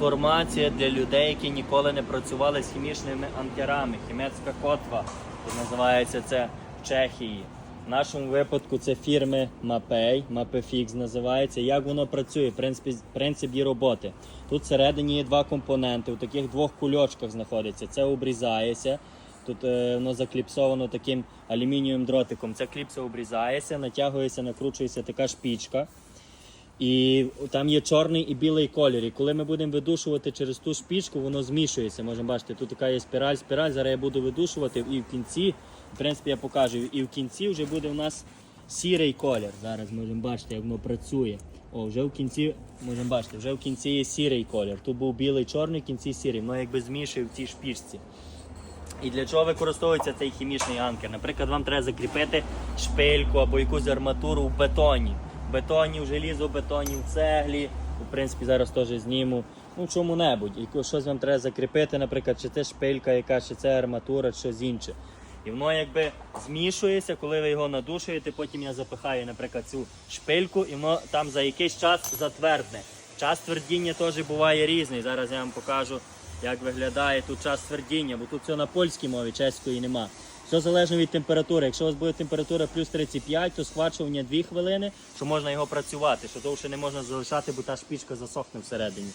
Інформація для людей, які ніколи не працювали з хімічними анкерами. Хімецька котва. Називається це в Чехії. В нашому випадку це фірми Mapei, Mapefix називається. Як воно працює? Принцип, принцип її роботи. Тут всередині є два компоненти. У таких двох кульочках знаходиться. Це обрізається. Тут е, воно закліпсовано таким алюмінієвим дротиком. Ця кліпса обрізається, натягується, накручується така шпічка. І там є чорний і білий колір. І коли ми будемо видушувати через ту шпічку, воно змішується. Можемо бачити, тут така є спіраль, спіраль. Зараз я буду видушувати, і в кінці, в принципі, я покажу. І в кінці вже буде у нас сірий колір. Зараз можемо бачити, як воно працює. О, вже в кінці, можемо бачити, вже в кінці є сірий колір. Тут був білий, чорний, в кінці сірий. Воно якби змішує в цій шпічці. І для чого використовується цей хімічний анкер? Наприклад, вам треба закріпити шпильку або якусь арматуру в бетоні. В бетоні, в желізобетоні, в цеглі. В принципі, зараз теж зніму. Ну, чому-небудь. І щось вам треба закріпити, наприклад, чи це шпилька, якась, чи це арматура, чи щось інше. І воно якби змішується, коли ви його надушуєте, потім я запихаю, наприклад, цю шпильку, і воно там за якийсь час затвердне. Час твердіння теж буває різний. Зараз я вам покажу, як виглядає тут час твердіння, бо тут все на польській мові, чеської нема. Все залежно від температури. Якщо у вас буде температура плюс 35, то схвачування 2 хвилини, що можна його працювати, що довше не можна залишати, бо та шпічка засохне всередині.